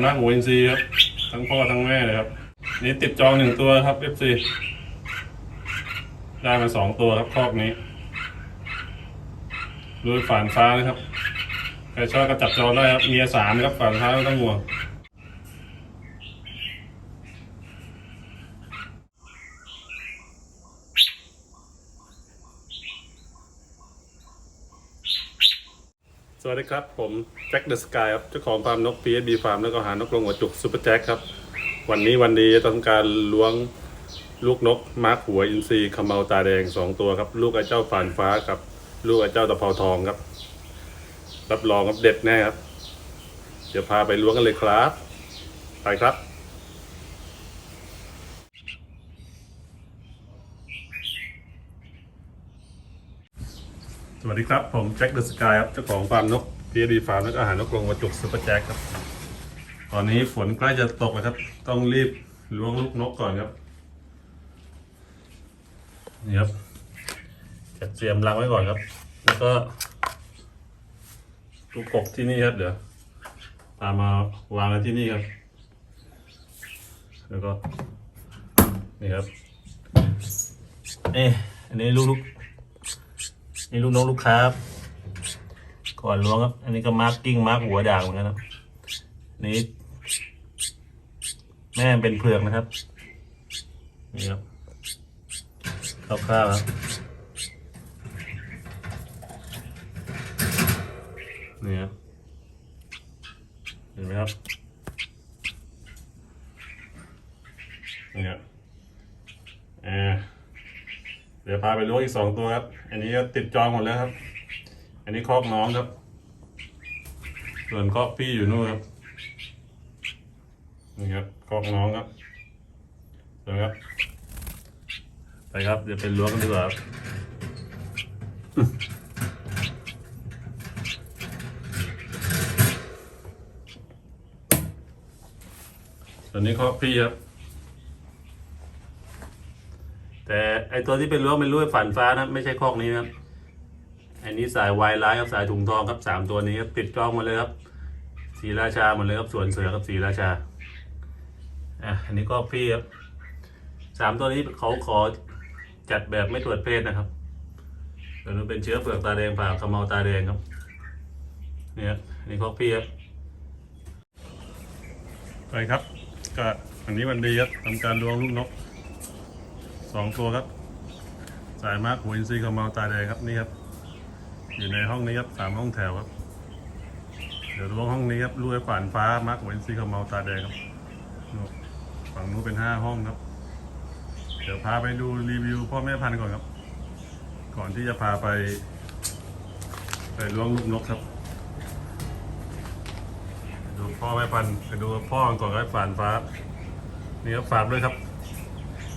สายมากหัวอินซีย์ครับ ทั้งพ่อทั้งแม่เลยครับ นี่ติดจองหนึ่งตัวครับ FC ได้มาสองตัวครับคอกนี้ดูฝานฟ้านะครับใครชอบก็จับจองได้ครับเมียสามครับฝานฟ้าไม่ต้องห่วง สวัสดีครับ ผมแจ็คเดอะสกายครับเจ้าของฟาร์มนก PSB ฟาร์มแล้วก็หานกกรงหัวจุกซูเปอร์แจ็คครับ วันนี้วันดีจะทำการล้วงลูกนกมาร์คหัวอินทรีขมเมาตาแดงสองตัวครับ ลูกไอ้เจ้าฝานฟ้ากับ ลูกไอ้เจ้าตะเภาทองครับ รับรองครับเด็ดแน่ครับ เดี๋ยวพาไปล้วงกันเลยครับ ไปครับ สวัสดีครับ ผมแจ็คเดอะสกายครับเจ้าของฟาร์มนก PSB ฟาร์มแล้วก็อาหารนกกรงหัวจุกซูเปอร์แจ็คครับ ตอนนี้ฝนใกล้จะตกแล้วครับ ต้องรีบล้วงลูกนกก่อนครับนี่ครับจัดเตรียมรังไว้ก่อนครับ แล้วก็ลูกกบที่นี่ครับ เดี๋ยวตามมาวางไว้ที่นี่ครับ แล้วก็นี่ครับเอ๊ะอันนี้ลูก นี่ลูกนกลูกค้าครับก่อนล้วงครับ อันนี้ก็มาร์กกิ้งมาร์กหัวด่างเหมือนกันครับนนี้แม่เป็นเผือกนะครับนี่ครับคร่าวๆครับนี่ครับเห็นไหมครับนี่ครับเออ ดี๋ยวพาไปล้วงอีกสองตัวครับ อันนี้ก็ติดจองหมดแล้วครับ อันนี้คอกน้องครับ ส่วนคอกพี่อยู่นู่นครับนี่ครับกองน้องครับเดี๋ยวครับ ไปครับ เดี๋ยวไปล้วงกันดีกว่าครับตอนนี้เขาพี่ครับ แต่ ไอตัวที่เป็นล้วเป็นล้วฝันฟ้านะไม่ใช่คอกนี้นะครับอันนี้สายวายร้ายกับสายถุงทองครับสามตัวนี้ครับติดจองหมดเลยครับสีราชาหมดเลยครับสวนเสือกับสีราชาอะอันนี้ก็พี่ครับสามตัวนี้เขาขอจัดแบบไม่ตรวจเพศนะครับเดี๋ยวนี้เป็นเชื้อเปลือกตาแดงผ่าขมเมาตาแดงครับเนี่ยอันนี้ก็พี่ครับไปครับก็อันนี้วันดีครับทำการล้วงลูกนกสองตัวครับ สายมากหัวอินทรีย์ขมเมาตาแดงครับนี่ครับ อยู่ในห้องนี้ครับสามห้องแถวครับ เดี๋ยวล้วงห้องนี้ครับลูกไอ้ฝานฟ้ามากหัวอินทรีย์ขมเมาตาแดงครับฝั่งนู้นเป็นห้าห้องครับ เดี๋ยวพาไปดูรีวิวพ่อแม่พันธุ์ก่อนครับ ก่อนที่จะพาไป ไปล้วงลูกนกครับ ดูพ่อแม่พันธุ์ไปดูพ่อก่อนก็ฝานฟ้า นี่ครับฝากด้วยครับ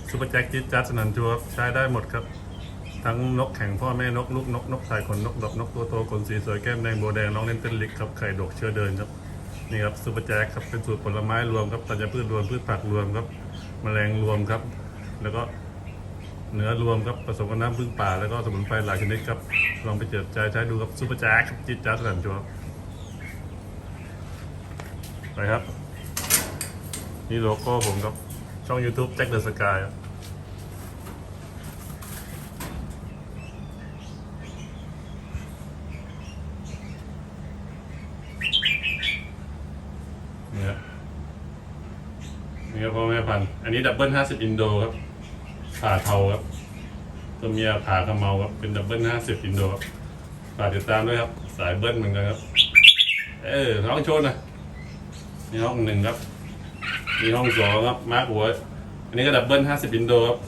ซูเปอร์แจ็คจิ๊ดจัดสนันชัวครับใช้ได้หมดครับ ทั้งนกแข่งพ่อแม่นกลูกนกนกสายขนนกดอกนกตัวโตขนสีสวยแก้มแดงโบวแดงน้องเล่นเต้นลิกครับไข่ดกเชื้อเดินครับนี่ครับซูเปอร์แจ็คครับเป็นสูตรผลไม้รวมครับธัญพืชรวมพืชผักรวมครับแมลงรวมครับ แล้วก็เนื้อรวมครับผสมกับน้ำพึ่งป่าแล้วก็สมุนไพรหลายชนิดครับลองไปเจิดใจใช้ดูครับซูเปอร์แจ็คครับจิตจ้าสนันชัวร์ไปครับ นี่โลโก้ผมครับช่อง YouTube แจ็คเดอะสกายครับนี่ครับ นี่ครับพ่อแม่พันธุ์อันนี้ดับเบิลห้าสิบอินโดครับผ่าเทาครับตัวเมียผ่าขมเมาครับเป็นดับเบิลห้าสิบอินโดครับฝากติดตามด้วยครับ สายเบิ้ลเหมือนกันครับ เออน้องโชนนะนี่ห้องหนึ่งครับมีห้องสองครับมาร์คหัวอันนี้ก็ดับเบิลห้าสิบอินโดครับ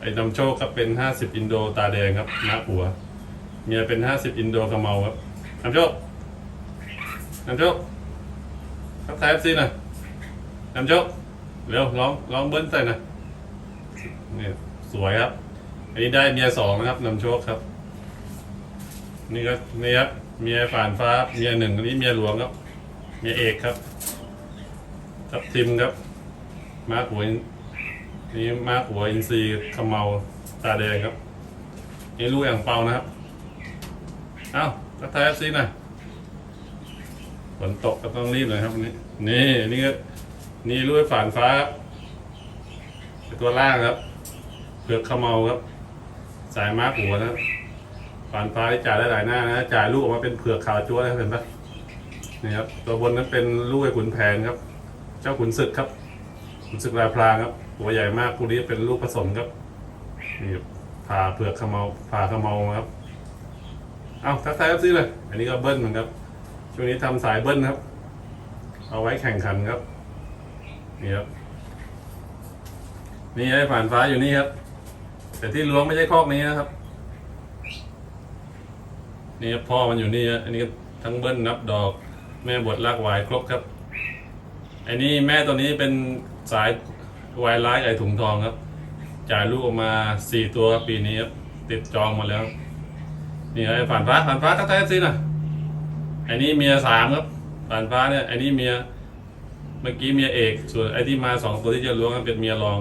ไอ้นำโชคครับเป็นห้าสิบอินโดตาแดงครับมาร์คหัวเมียเป็นห้าสิบอินโดขมเมาครับนำโชคนำโชคทักทายเอฟซีหน่อยนำโชค เร็วร้องร้องเบิ้ลใส่หน่อยนี่สวยครับ อันนี้ได้เมียสองนะครับนำโชคครับ นี่ก็นี่ครับเมียฝานฟ้าเมียหนึ่งอันนี้เมียหลวงครับ เมียเอกครับทับทิมครับ มาหัวนี่มาหัวอินซีขมเมาตาแดงครับนี่ลูกอย่างเปานะครับเอ้าทักทายซีหน่อยสนตกก็ต้องรีบเลยครับวันนี้ นี่นี่ก็ นี่ลุยฝานฟ้าตัวล่างครับเผือกขมเมาครับ สายมาร์กหัวนะครับฝานฟ้าที่จ่ายได้หลายหน้านะจ่ายลูกออกมาเป็นเผือกขาวจั๊วนะครับเห็นปะนี่ครับตัวบนนั้นเป็นลูกไอ้ขุนแผนครับ เจ้าขุนศึกครับขุนศึกลายพรางครับตัวใหญ่มากคู่นี้เป็นลูกผสมครับนี่ผ่าเผือกขมเมาผ่าขมเมาครับเอาทักทายครับซิเลย อันนี้ก็เบิ้ลเหมือนครับช่วงนี้ทำสายเบิ้ลครับ เอาไว้แข่งขันครับ นี่ครับ นี่ไอ้ผ่านฟ้าอยู่นี่ครับ แต่ที่ล้วงไม่ใช่คอกนี้นะครับ นี่ครับพ่อมันอยู่นี่อันนี้ทั้งเบิ้ลนับดอก แม่บทลากวายครบครับอันนี้แม่ตัวนี้เป็นสายวายร้ายไอถุงทองครับ จ่ายลูกออกมาสี่ตัวครับปีนี้ครับติดจองหมาแล้ว นี่ไอ้ผ่านฟ้าผ่านฟ้าทักทายซิหน่อยไอ้นี่เมียสามครับผ่านฟ้าเนี่ยไอ้นี่เมีย เมื่อกี้เมียเอก ส่วนไอ้ที่มาสองตัวที่จะล้วงกันเป็นเมียรอง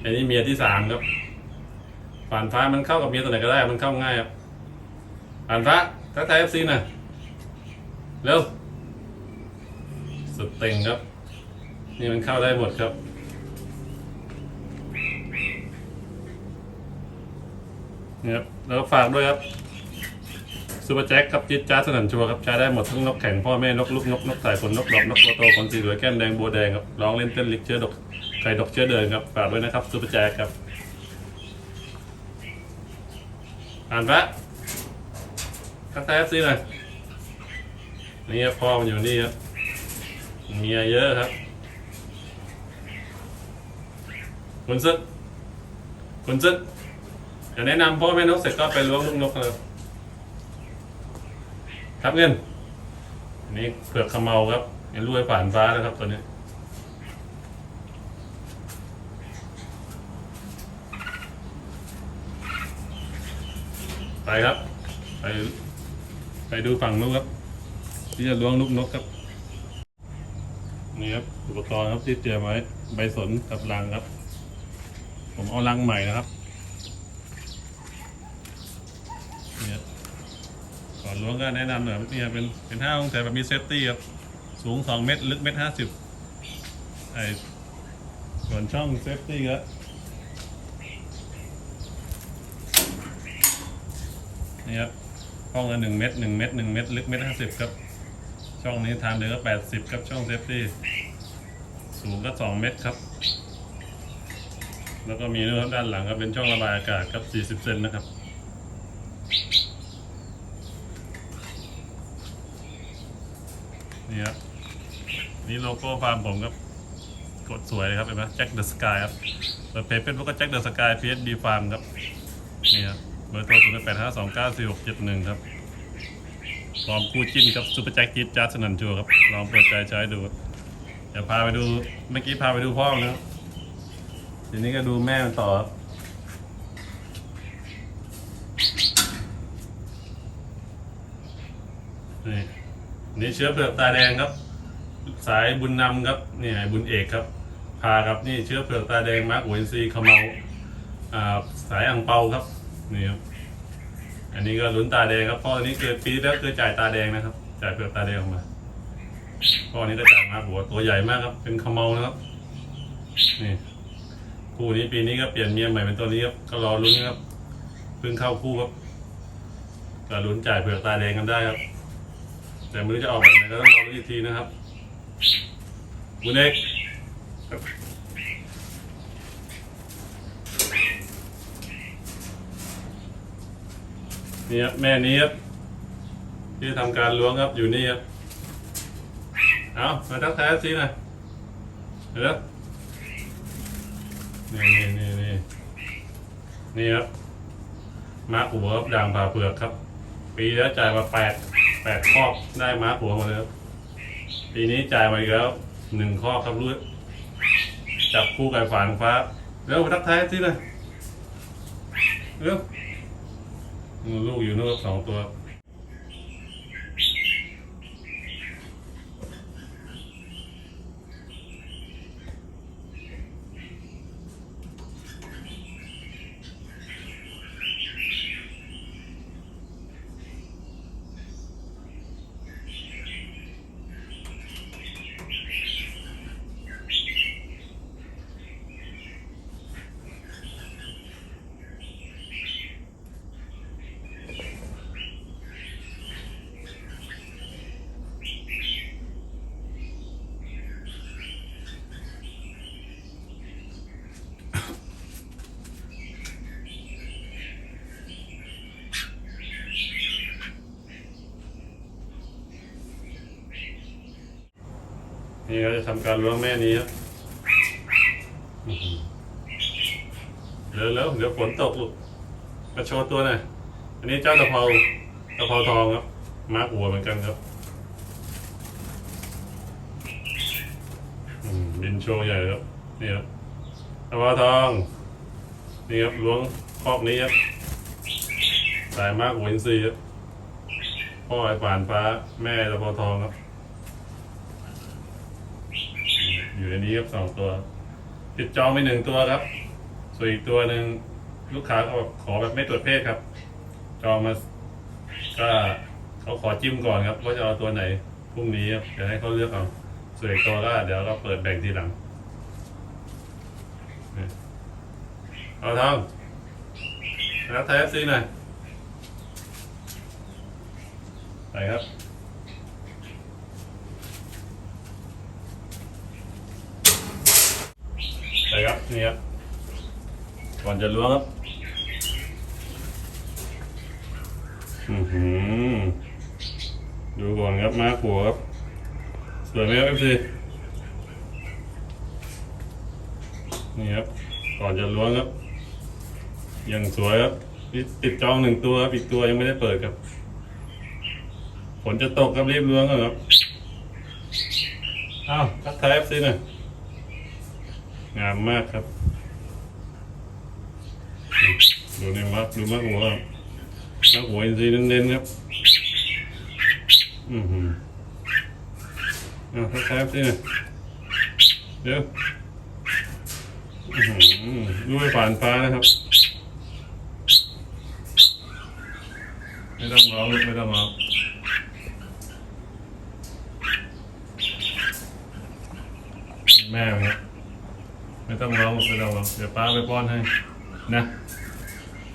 ไอ้นี่เมียที่สามครับผ่านฟ้ามันเข้ากับเมียตัวไหนก็ได้ มันเข้าง่ายครับผ่านฟ้าทักทายเอฟซีน่อยเร็วสุดเต็งครับ นี่มันเข้าได้หมดครับนี่ครับแล้วฝากด้วยครับ ซูเปอร์แจ็คครับจิตจ้าสนั่นชัวร์ครับใช้ได้หมดทั้งนกแข่งพ่อแม่นกลูกนกนกสายฝนนกดอกนกตัวโตขนสีเหลืองแก้มแดงบัวแดงครับร้องเล่นเต้นลิกเชื้อดกไข่ดกเชื้อเดินครับฝากด้วยนะครับซูเปอร์แจ็คครับอ่านปะทักทายซีหน่อยนี่ครับพ่อมันอยู่นี่ครับเมียเยอะครับคุณซึกคุณซึกเดี๋ยวแนะนำพ่อแม่นกเสร็จก็ไปล้วงลูกนกเลย ครับเงินอันนี้เผือกขมเมาครับเห็นรวยผ่านฟ้าแล้วครับตัวนี้ไปครับ ไปไปดูฝั่งนู้นครับ ที่จะล้วงลูกนกครับ นี่ครับอุปกรณ์ครับที่เตรียมไว้ใบสนกับรังครับ ผมเอารังใหม่นะครับนี่ครับ ก่อนล้วงก็แนะนำหน่อยนี่ครับเป็นเป็นห้าองศาแบบมีเซฟตี้ครับ สูง2เมตร ลึกเมตรห้าสิบไอส่วนช่องเซฟตี้ก็นี่ครับห้องละหนึ่งเมตรหนึ่งเมตรหนึ่งเมตร ลึกเมตรห้าสิบครับ ช่องนี้ทางเดินก็แปดสิบครับช่องเซฟตี้สูงก็สองเมตรครับ แล้วก็มีนะครับด้านหลังก็เป็นช่องระบายอากาศครับสี่สิบเซนนะครับ นี่ครับนี่โลโก้ฟาร์มผมครับ กดสวยเลยครับเห็นไหมแจ็คเดอะสกายครับเปิดเพจเป็นพวกก็แจ็คเดอะสกายพีเอสดีฟาร์มครับนี่ครับเบอร์โทรศูนย์แปดห้าสองเก้าสี่หกเจ็ดหนึ่งครับพร้อมคู่จิ้นครับซูเปอร์แจ็คจิ๊ดจ้าสนันจัวครับลองเปิดใจใช้ดูเดี๋ยวพาไปดูเมื่อกี้พาไปดูพ่อมันนะทีนี้ก็ดูแม่มันต่อครับนี่ นี่เชื้อเผือกตาแดงครับ สายบุญนำครับนี่ไอ้บุญเอกครับพาครับนี่เชื้อเผือกตาแดงมาร์กโอเอนซีขมเมาอ่าสายอังเปาครับนี่ครับอันนี้ก็ลุ้นตาแดงครับพ่ออันนี้เกิดปีแล้วเกิดจ่ายตาแดงนะครับ จ่ายเผือกตาแดงออกมาพ่อนี้ก็จ่ายมาหัวตัวใหญ่มากครับ เป็นขมเมานะครับนี่คู่นี้ปีนี้ก็เปลี่ยนเมียใหม่เป็นตัวนี้ครับก็รอลุ้นครับเพิ่งเข้าคู่ครับก็ลุ้นจ่ายเผือกตาแดงกันได้ครับ แต่ไม่รู้จะออกแบบไหนก็ต้องรอรู้อีกทีนะครับบุญเอกนี่ครับแม่นี้ครับที่ทำการล้วงครับอยู่นี่ครับเอามาทักทายซีหน่อยเดี๋ยวนี่นี่นี่นี่นี่ครับมาหัวครับด่างผ่าเปลือกครับ ปีแล้วจ่ายมาแปด แปดครอได้ม้าหัวมาแล้วปีนี้จ่ายมาอีกแล้วหนึ่งครอครับรู้จับคู่กับฝานฟ้าเร็วมาทักทายสิเลยเร็วนู่นลูกอยู่นู่นครับสองตัว นี่เราจะทำการล้วงแม่นี้ครับเร็วแล้วเดี๋ยวฝนตกลูกมาโชว์ตัวหน่อยอันนี้เจ้าตะเภาตะเภาทองครับมาร์กหัวเหมือนกันครับอืมบินโชว์ใหญ่เลยครับนี่ครับตะเภาทองนี่ครับล้วงคอกนี้ครับสายมากหัวอินทรีย์ครับพ่อไอ้ป่านฟ้าแม่ตะเภาทองครับ อ ยู่ในนี้ครับสองตัว ติดจองไปหนึ่งตัวครับ ส่วนอีกตัวหนึ่งลูกค้าก็บอกขอแบบไม่ตรวจเพศครับ จองมาก็เขาขอจิ้มก่อนครับว่าจะเอาตัวไหนพรุ่งนี้ครับเดี๋ยวให้เขาเลือกเอาส่วนอีกตัวก็เดี๋ยวเราเปิดแบ่งทีหลังเอาทองแล้วไทยเอฟซีหน่อยไปครับ ไปครับ นี่ครับก่อนจะล้วงครับอือหือดูก่อนครับมาขัวครับสวยไหมครับเอฟซีนี่ครับก่อนจะล้วงครับยังสวยครับติดจองหนึ่งตัวครับอีกตัวยังไม่ได้เปิดครับฝนจะตกครับรีบล้วงก่อนครับอ้าวทักทายเอฟซีหน่อย งามมากครับ ดูในมักดูมักหัวครับมักหัวอินทรีย์เน้นๆครับ อือหืออะคล้ายสิเนี่ยเดี๋ยวอื้อหือดูไปผ่านฟ้านะครับ ไม่ต้องร้องไม่ต้องร้องแม่ครับ ไม่ต้องร้องไม่ต้องร้องเดี๋ยวป้าไปป้อนให้นะ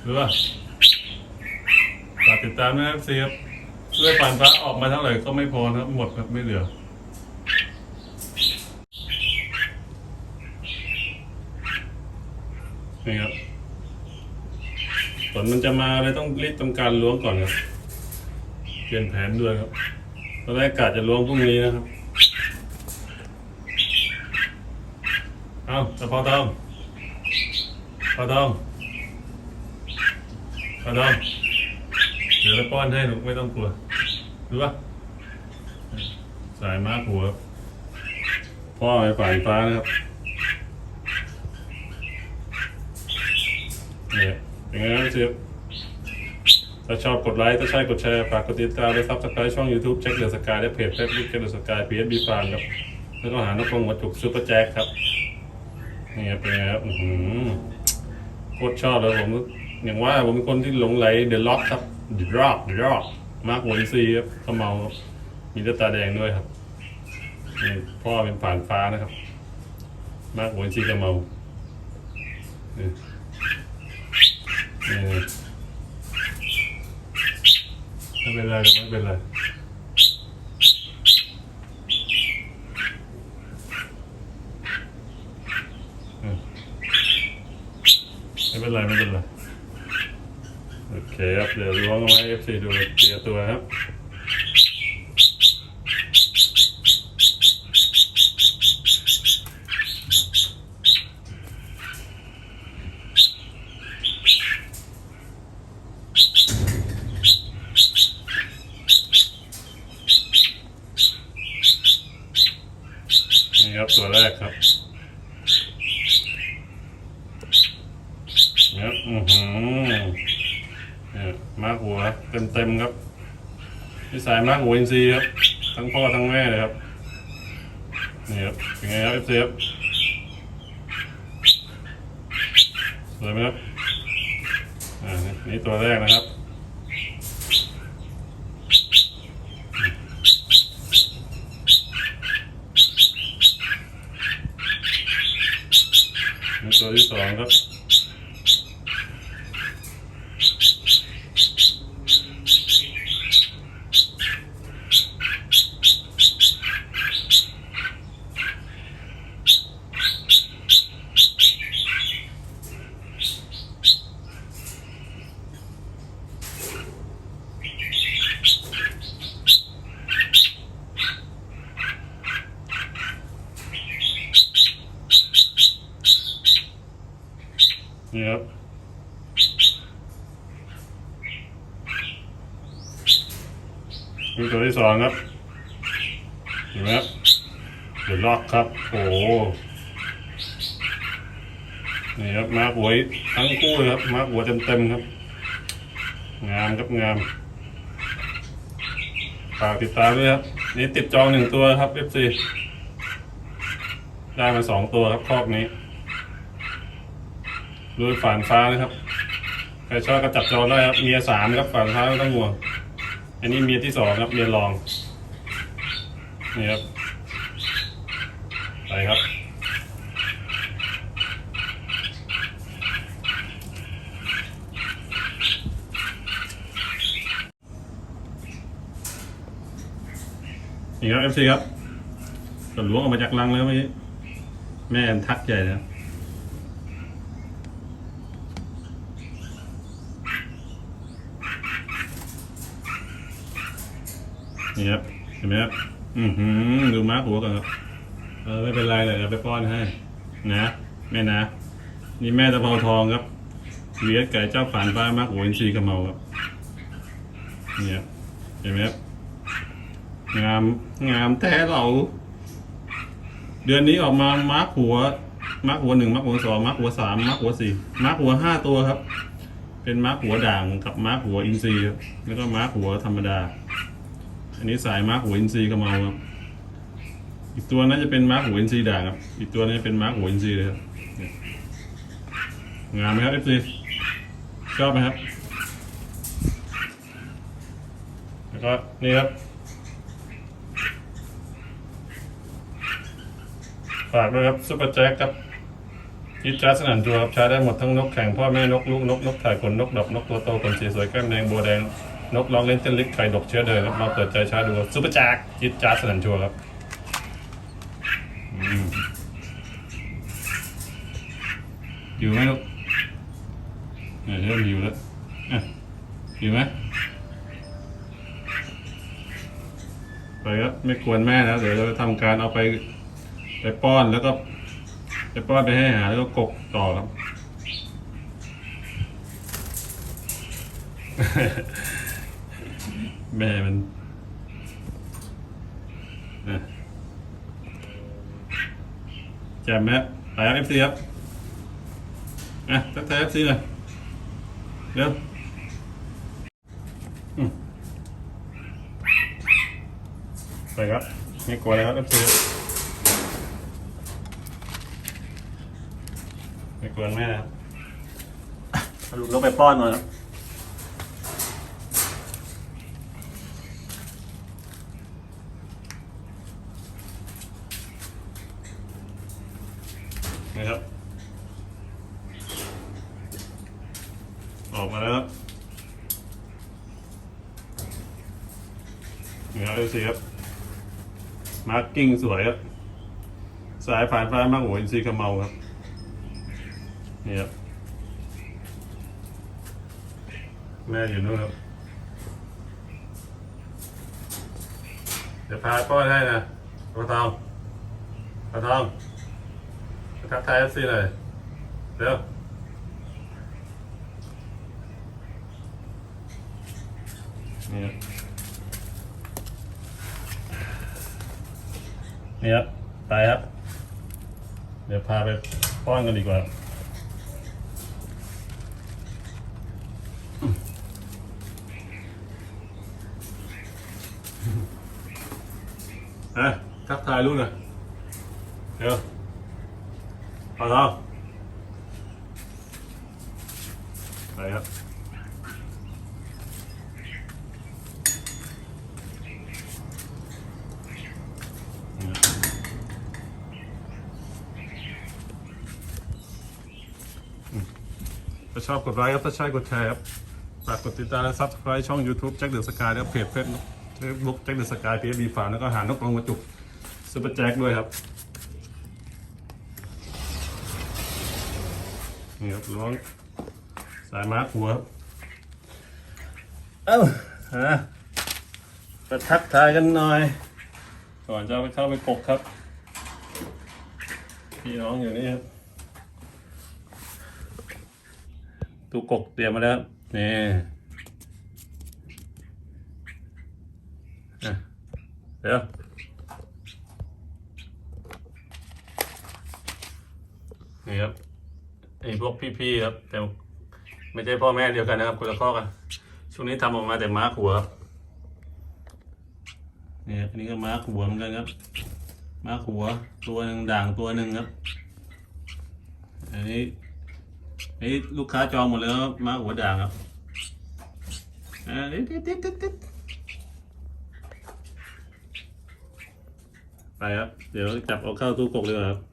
รู้ป่ะฝากติดตามนะครับเสียบด้วยผ่านฟ้าออกมาเท่าไหร่ก็ไม่พอนะครับหมดครับไม่เหลือนี่ครับฝนมันจะมาเลยต้องรีบทำการล้วงก่อนครับ เปลี่ยนแผนด้วยครับตอนแรกกะจะล้วงพรุ่งนี้นะครับ เอาตะพอตองพอตองพอตองเดี๋ยวเราป้อนให้ลูกไม่ต้องกลัวรู้ปะสายมากหัว พ่อไปฝ่ายฟ้านะครับเนี่ยเป็นไงครับเชียบถ้าชอบกดไลค์ ถ้าใช่กดแชร์ ฝากกดติดตามและซับสไครต์ช่อง YouTube แจ็คเดอะสกายและเพจ Facebook แจ็คเดอะสกายพีเอสบีฟาร์มครับ แล้วก็หานกกรงวัตถุซูเปอร์แจ็คครับ นี่ครับเป็นไงครับอื้อหือโคตรชอบเลยผมอย่างว่าผมเป็นคนที่หลงไหลเดอะล็อกครับเดอะล็อกเดอะล็อกมากกว่าอีซีครับขาเมาครับมีตาตาแดงด้วยครับนี่พ่อเป็นผ่านฟ้านะครับ มากกว่าอีซีก็เมานี่นี่ไม่เป็นไรครับไม่เป็นไร ไม่ เป็นไรไม่เป็นไร โอเคครับ เดี๋ยวล้วงไว้ FC ดูเตียตัวครับ นี่ครับตัวแรกครับ เนี่ยอือหือเนี่ยมากหัวเต็มเต็มๆครับนิสัยมากหัวอินทรีครับ ทั้งพ่อทั้งแม่เลยครับนี่ครับเป็นไงครับเอฟซีครับสวยไหมครับอ่านี่ตัวแรกนะครับนี่ตัวที่สองครับ องครับเห็นไหมครับเดี๋ยวล็อกครับ โอ้โหนี่ครับมาหัวทั้งคู่เลยครับมาหัวเต็มเต็มๆครับ งามครับงามฝากติดตามด้วยครับ นี่ติดจองหนึ่งตัวครับ FC ได้มาสองตัวครับคอกนี้ดูฝานฟ้านะครับใครชอบก็จับจองได้ครับเมียสามครับฝานฟ้าไม่ต้องห่วง อันนี้เมียที่สองครับเมียรอง นี่ครับ ไปครับ นี่ครับ FC ครับก็ล้วงออกมาจากรังแล้วเมื่อกี้แม่ทักใหญ่นะครับ นี่ครับเห็นไหมครับอือหือดูม้าหัวก่อนครับเออไม่เป็นไรเลยเดี๋ยวไปป้อนให้ นะแม่นะ นี่แม่ตะเภาทองครับเลี้ยงไก่เจ้าฝานฟ้าม้าหัวอินทรีกระเมาครับเนี่ยครับเห็นไหมครับงามงามแท้เรา เดือนนี้ออกมามาร์คหัวมาร์คหัวหนึ่งมาร์คหัวสองมาร์คหัวสามมาร์คหัวสี่มาร์คหัวห้าตัวครับ เป็นมาร์คหัวด่างกับมาร์คหัวอินทรีย์แล้วก็มาร์คหัวธรรมดา อันนี้สายมาร์คหัวอินทรีกระเมาครับ อีกตัวนั้นจะเป็นมาร์คหัวอินทรีด่างครับ อีกตัวนี้เป็นมาร์คหัวอินทรีเลยครับงามไหมครับเอฟซีชอบไหมครับ แล้วก็นี่ครับ ฝากด้วยครับซุปเปอร์แจ็คครับยิจ้าสนันจัวครับใช้ได้หมดทั้งนกแข่งพ่อแม่นกลูกนกนกถ่ายขนนกดอกนกตัวโตขนสีสวยแก้มแดงบัวแดง นกร้องเล่นเต้นลิกไข่ดกเชื้อเดินครับเราเปิดใจช้าดูซุปเปอร์แจ็คยิจ้าสนันจัวครับอยู่ไหมลูกเนี่ยเริ่มอยู่แล้วอะอยู่ไหมไปครับไม่ควรแม่นะเดี๋ยวเราจะทำการเอาไปไปป้อนแล้วก็ไปป้อนไปให้อาหารแล้วก็กกต่อครับ แม่มันแจมไหมครับไปเอฟซีครับอะทักทายเอฟซีหน่อยเร็วไปครับไม่กลัวเลยครับเอฟซีไม่กลัวแม่นะครับลูกนกไปป้อนหน่อยครับ นี่ครับ ออกมาแล้วครับนี่ครับดูสิครับมาร์กกิ้งสวยครับสายผ่านฟ้ามากหัวอินทรีย์ขมเมาครับนี่ครับแม่อยู่นู่นครับ เดี๋ยวพาป้อนให้นะปลาทองปลาทอง ทักทายเอฟซีหน่อยเร็วนี่ครับนี่ครับไปครับ เดี๋ยวพาไปป้อนกันดีกว่าอะทักทายลูกหน่อยเดี๋ยว เอาเราไปครับนี่ครับอืมถ้าชอบกดไลค์ครับถ้าใช่กดแชร์ครับฝากกดติดตามและซับสไครต์ช่อง YouTube แจ็คเดอะสกายแล้วเพจเฟซเฟซบุ๊กแจ็คเดอะสกายพีเอบีฟาร์แล้วก็หานกกรงกระจุกซุปเปอร์แจ็คด้วยครับ นี่ครับล้วงสายมาร์คหัวครับเอ้าฮะไปทักทายกันหน่อย ก่อนจะเอาไปเข้าไปกกครับ พี่น้องอยู่นี่ครับตูกกเตรียมมาแล้วนี่เดี๋ยวนี่ครับ ไอ้พวกพี่ๆครับ แต่ไม่ใช่พ่อแม่เดียวกันนะครับคนละข้อกันช่วงนี้ทำออกมาแต่ม้าขัวครับนี่ครับอันนี้ก็ม้าขัวเหมือนกันครับม้าขัวตัวหนึ่งด่างตัวหนึ่งครับอันนี้อันนี้ลูกค้าจองหมดแล้วครับม้าหัวด่างครับอ่าติดติดติดติ๊ดไปครับ เดี๋ยวจับเอาเข้าตู้กกเลยครับ